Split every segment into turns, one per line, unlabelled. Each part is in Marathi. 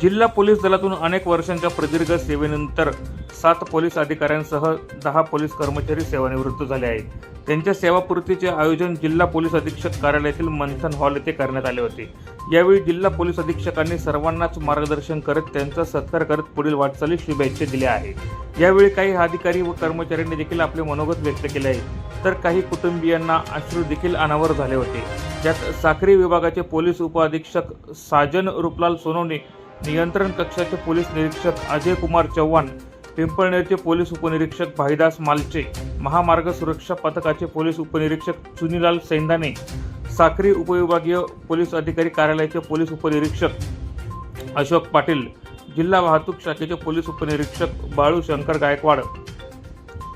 जिल्हा पोलीस दलातून अनेक वर्षांच्या प्रदीर्घ सेवेनंतर सात पोलीस अधिकाऱ्यांसह दहा पोलीस कर्मचारी सेवानिवृत्त झाले आहेत. त्यांच्या सेवापूर्तीचे आयोजन जिल्हा पोलीस अधीक्षक कार्यालयातील मंथन हॉल येथे करण्यात आले होते. यावेळी जिल्हा पोलीस अधीक्षकांनी सर्वांनाच मार्गदर्शन करत त्यांचा सत्कार करत पुढील वाटचालीस शुभेच्छा दिल्या आहेत. यावेळी काही अधिकारी व कर्मचाऱ्यांनी देखील आपले मनोगत व्यक्त केले आहे. तर काही कुटुंबियांना अश्रू देखील अनावर झाले होते. त्यात साक्री विभागाचे पोलीस उपअधीक्षक साजन रूपलाल सोनवणे नियंत्रण कक्षाचे पोलीस निरीक्षक अजय कुमार चव्हाण पिंपळनेरचे पोलीस उपनिरीक्षक भाईदास मालचे महामार्ग सुरक्षा पथकाचे पोलीस उपनिरीक्षक चुनीलाल सैंदाने साक्री उपविभागीय पोलीस अधिकारी कार्यालयाचे पोलीस उपनिरीक्षक अशोक पाटील जिल्हा वाहतूक शाखेचे पोलीस उपनिरीक्षक बाळू शंकर गायकवाड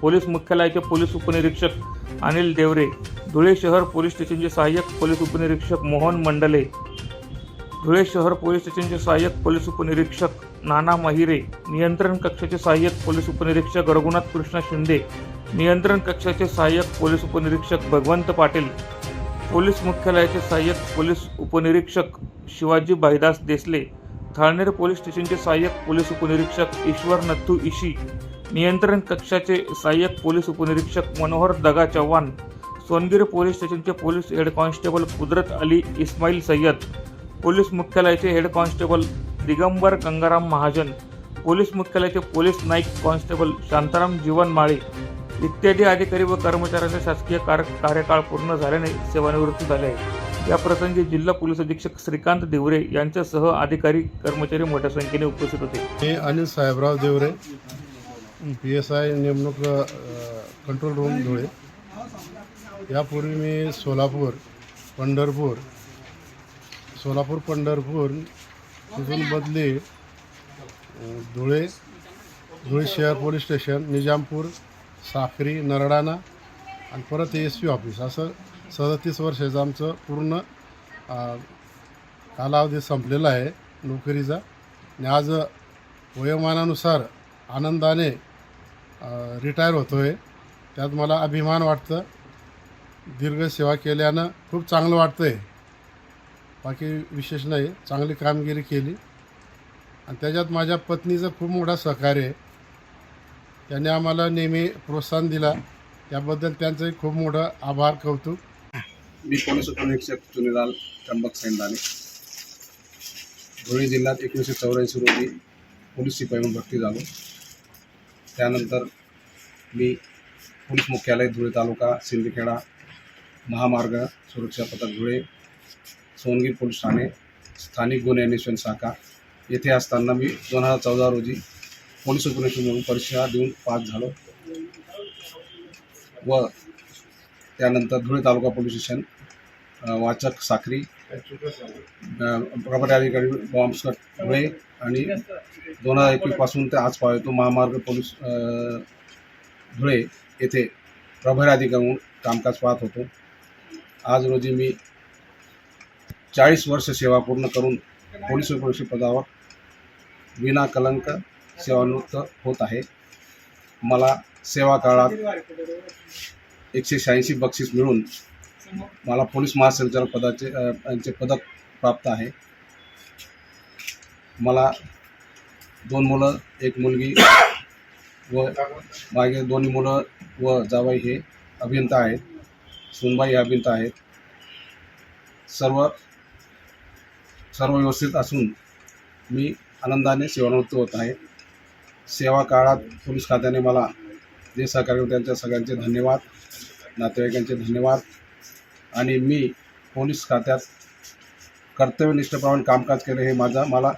पोलीस मुख्यालयाचे पोलीस उपनिरीक्षक अनिल देवरे धुळे शहर पोलीस स्टेशनचे सहाय्यक पोलीस उपनिरीक्षक मोहन मंडले धुळे शहर पोलीस स्टेशनचे सहाय्यक पोलीस उपनिरीक्षक नाना महिरे नियंत्रण कक्षाचे सहाय्यक पोलीस उपनिरीक्षक रघुनाथ कृष्ण शिंदे नियंत्रण कक्षाचे सहाय्यक पोलीस उपनिरीक्षक भगवंत पाटील पोलीस मुख्यालयाचे सहाय्यक पोलीस उपनिरीक्षक शिवाजी भाईदास देसले थाळनेर पोलीस स्टेशनचे सहाय्यक पोलीस उपनिरीक्षक ईश्वर नथू इशी नियंत्रण कक्षाचे सहाय्यक पोलीस उपनिरीक्षक मनोहर दगा चव्हाण सोनगिर पोलीस स्टेशनचे police head constable Kudrat Ali Ismail Sayyad police मुख्यालयाचे head constable Digambar Gangaram Mahajan police मुख्यालयाचे पोलीस नाईक कॉन्स्टेबल शांताराम जीवन माळे इत्यादी अधिकारी व कर्मचाऱ्यांचा शासकीय कार कार्यकाळ पूर्ण झाल्याने सेवानिवृत्त झाले आहे. या प्रसंगी जिल्हा पोलीस अधीक्षक श्रीकांत दिवरे यांच्यासह अधिकारी कर्मचारी मोठ्या संख्येने उपस्थित होते.
मी Anil Sahebrao Deore P S I नेमणूक कंट्रोल रूम धुळे. यापूर्वी मी सोलापूर पंढरपूर सोलापूर पंढरपूर तिथून बदली धुळे धुळे शहर पोलीस स्टेशन निजामपूर साखरी नरडाणा आणि परत एस पी ऑफिस. असं सदतीस वर्षाचं आमचं पूर्ण कालावधी संपलेला आहे नोकरीचा. आणि आज वयोमानानुसार आनंदाने रिटायर होतो आहे त्यात मला अभिमान वाटतं. दीर्घ सेवा केल्यानं खूप चांगलं वाटतं आहे बाकी विशेष नाही चांगली कामगिरी केली. आणि त्याच्यात माझ्या पत्नीचं खूप मोठा सहकार्य आहे. त्याने आम्हाला नेहमी प्रोत्साहन दिला. त्याबद्दल त्यांचंही खूप मोठं आभार कौतुक.
मी पोलीस उपनिरीक्षक चुनीलाल त्र्यंबक सैंदाने धुळे जिल्ह्यात एकोणीसशे चौऱ्याऐंशी रोजी पोलीस शिपाई म्हणून भरती झालो. त्यानंतर मी पोलीस मुख्यालय धुळे तालुका सिंदखेडा महामार्ग सुरक्षा पथक धुळे सोनगी पोलीस ठाणे स्थानिक गुन्हे अन्वेषण शाखा. येथे असताना मी दोन हजार चौदा रोजी पोलीस उपनिरीक्षक म्हणून परीक्षा देऊन पास झालो. व त्यानंतर धुळे तालुका पोलीस स्टेशन वाचक साखरी प्रॉपर्टी अधिकारी बॉम्बस्कट धुळे आणि दोन हजार एकवीसपासून ते आज पाहतो महामार्ग पोलीस धुळे येथे प्रभारी अधिकारी म्हणून कामकाज पाहत होतो. आज रोजी मी चाळीस वर्ष सेवा पूर्ण करून पोलीस उपनिरीक्षक पदावर विना कलंक सेवानिवृत्त होत आहे. मला सेवा काळात एकशे शहाऐंशी बक्षीस मिळून मला पोलीस महासंचालक पदाचे यांचे पदक प्राप्त आहे. मला दोन मुलं एक मुलगी व मागे दोन्ही मुलं व जावाई हे अभियंता आहेत. सुनबाई हे अभियंता आहेत. सर्व सर्व व्यवस्थित असून मी आनंदाने सेवानिवृत्त होत आहे. सेवा काळात पोलीस खात्याने मला जे सहकार्य त्यांच्या सगळ्यांचे धन्यवाद नातेवाईकांचे धन्यवाद आणि मी पोलीस खात्यात कर्तव्यनिष्ठप्रमाणे कामकाज केलं हे माझा मला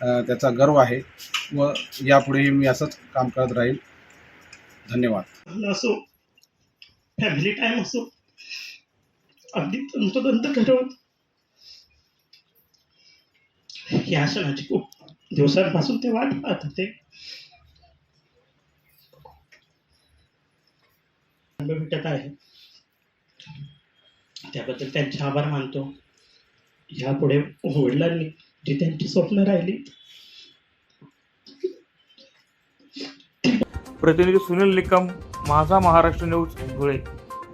त्याचा गर्व आहे व यापुढेही मी असंच काम करत राहील. धन्यवाद.
असो फॅमिली टाईम असो अगदी तंतोतंत ठरवत या क्षणाची खूप दिवसांपासून ते वाट पाहत होते. भेटत आहे. त्याबद्दल त्यांचे आभार मानतो. यापुढे वडिलांनी जी त्यांची स्वप्न राहिली.
प्रतिनिधी सुनील निकम माझा महाराष्ट्र न्यूज धुळे.